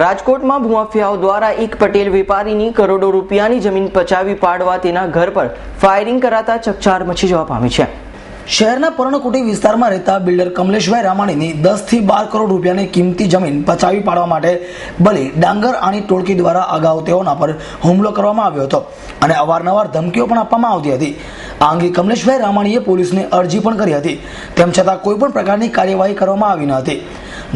રાજકોટમાં ભૂમાફિયાઓ દ્વારા એક પટેલ વેપારીની કરોડો રૂપિયાની જમીન પચાવી પાડવા તેના ઘર પર ફાયરિંગ કરાતા ચકચાર મચી જવા પામી છે. શહેરના પર્ણકુટી વિસ્તારમાં રહેતા બિલ્ડર કમલેશભાઈ રામાણીની દસથી બાર કરોડ રૂપિયાની કિંમતી જમીન પચાવી પાડવા માટે બલી ડાંગર આણી ટોળકી દ્વારા અગાઉ તેઓના પર હુમલો કરવામાં આવ્યો હતો અને અવારનવાર ધમકીઓ પણ આપવામાં આવતી હતી. આ અંગે કમલેશભાઈ રામાણીએ પોલીસને અરજી પણ કરી હતી. તેમ છતાં કોઈ પણ પ્રકારની કાર્યવાહી કરવામાં આવી ન હતી.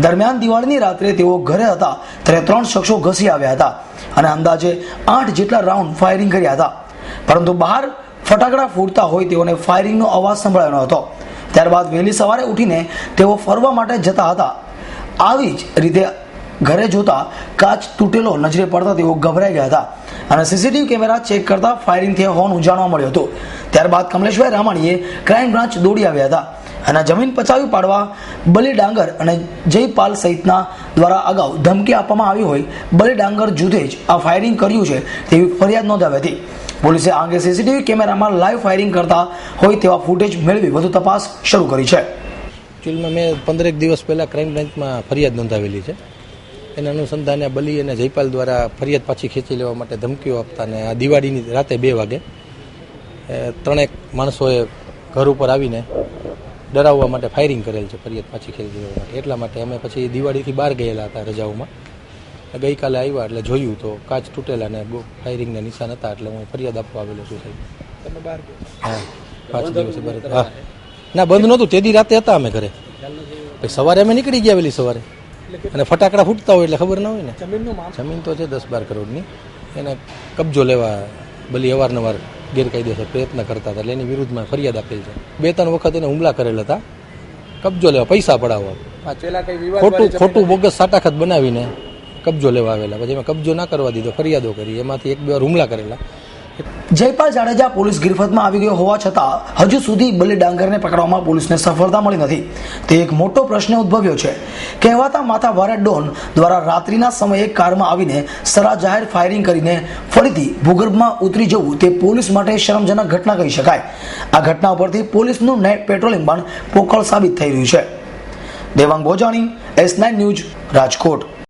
દરમિયાન દિવાળીની રાત્રે તેઓ ઘરે હતા. ત્યારે ત્રણ શખ્સો ઘસી આવ્યા હતા અને અંદાજે આઠ જેટલા રાઉન્ડ ફાયરિંગ કર્યા હતા. પરંતુ બહાર ફટાકડા ફૂટતા હોય તેઓને ફાયરિંગનો અવાજ સંભળાયો હતો. ત્યારબાદ વહેલી સવારે ઉઠીને તેઓ ફરવા માટે જતા હતા. આવી જ રીતે ઘરે જોતા કાચ તૂટેલો નજરે પડતા તેઓ ગભરાઈ ગયા હતા અને સીસીટીવી કેમેરા ચેક કરતા ફાયરિંગ થયા હોવાનું જાણવા મળ્યું હતું. ત્યારબાદ કમલેશભાઈ રામાણીએ ક્રાઇમ બ્રાન્ચ દોડી આવ્યા હતા. અને જમીન પચાવી પાડવા બલી ડાંગર અને જયપાલ સહિતના દ્વારા અગાઉ ધમકી આપવામાં આવી હોય, બલી ડાંગર જૂથે જ આ ફાયરિંગ કર્યું છે તેવી ફરિયાદ નોંધાવી હતી. પોલીસે આ અંગે સીસીટીવી કેમેરામાં લાઈવ ફાયરિંગ કરતા હોય તેવા ફૂટેજ મેળવી વધુ તપાસ શરૂ કરી છે. એકચ્યુઅલમાં મેં પંદરેક દિવસ પહેલાં ક્રાઇમ બ્રાન્ચમાં ફરિયાદ નોંધાવેલી છે. એના અનુસંધાને બલી અને જયપાલ દ્વારા ફરિયાદ પાછી ખેંચી લેવા માટે ધમકીઓ આપતા અને આ દિવાળીની રાતે બે વાગે ત્રણેક માણસોએ ઘર ઉપર આવીને ડરાવવા માટે ફાયરિંગ કરેલ છે ફરિયાદ પાછી ખેંચી લેવા માટે. એટલા માટે અમે પછી દિવાળીથી બહાર ગયેલા હતા રજાઓમાં. ગઈકાલે આવ્યા એટલે જોયું તો કાચ તૂટેલા ને ફાયરિંગના નિશાન હતા એટલે હું ફરિયાદ આપવા આવેલો છું સાહેબ. હા પાંચ દિવસે બહાર હા. ના બંધ નહોતું તે દી રાતે હતા અમે ઘરે. પછી સવારે અમે નીકળી ગયા વહેલી સવારે. અને ફટાકડા ફૂટતા હોય એટલે ખબર ના હોય ને. જમીન તો છે દસ બાર કરોડની. એને કબજો લેવા બલી અવારનવાર ગેરકાયદેસર પ્રયત્ન કરતા હતા. એટલે એની વિરુદ્ધમાં ફરિયાદ આપેલ છે. બે ત્રણ વખત એને હુમલા કરેલ હતા. કબજો લેવા પૈસા પડાવવા. ખોટું ખોટું બોગસ સાટાખત બનાવીને કબજો લેવા આવેલા. પછી એમાં કબજો ના કરવા દીધો ફરિયાદો કરી. એમાંથી એક બે વાર હુમલા કરેલા. જયપાલ જાડેજા પોલીસ ગિરફતમાં આવી ગયો હોવા છતાં હજુ સુધી બલી ડાંગરને પકડવામાં પોલીસને સફળતા મળી નથી. તે એક મોટો પ્રશ્ન ઉદ્ભવ્યો છે. કહેવાતા માથા ભારે ડોન દ્વારા રાત્રિના સમયે કારમાં આવીને સરા જાહેર ફાયરિંગ કરીને ફરીથી ભૂગર્ભમાં ઉતરી જવું તે પોલીસ માટે શરમજનક ઘટના કહી શકાય. આ ઘટના ઉપરથી પોલીસનું નેટ પેટ્રોલિંગ પણ પોકળ સાબિત થઈ રહ્યું છે. Devang Bhojani, S nine news, Rajkot.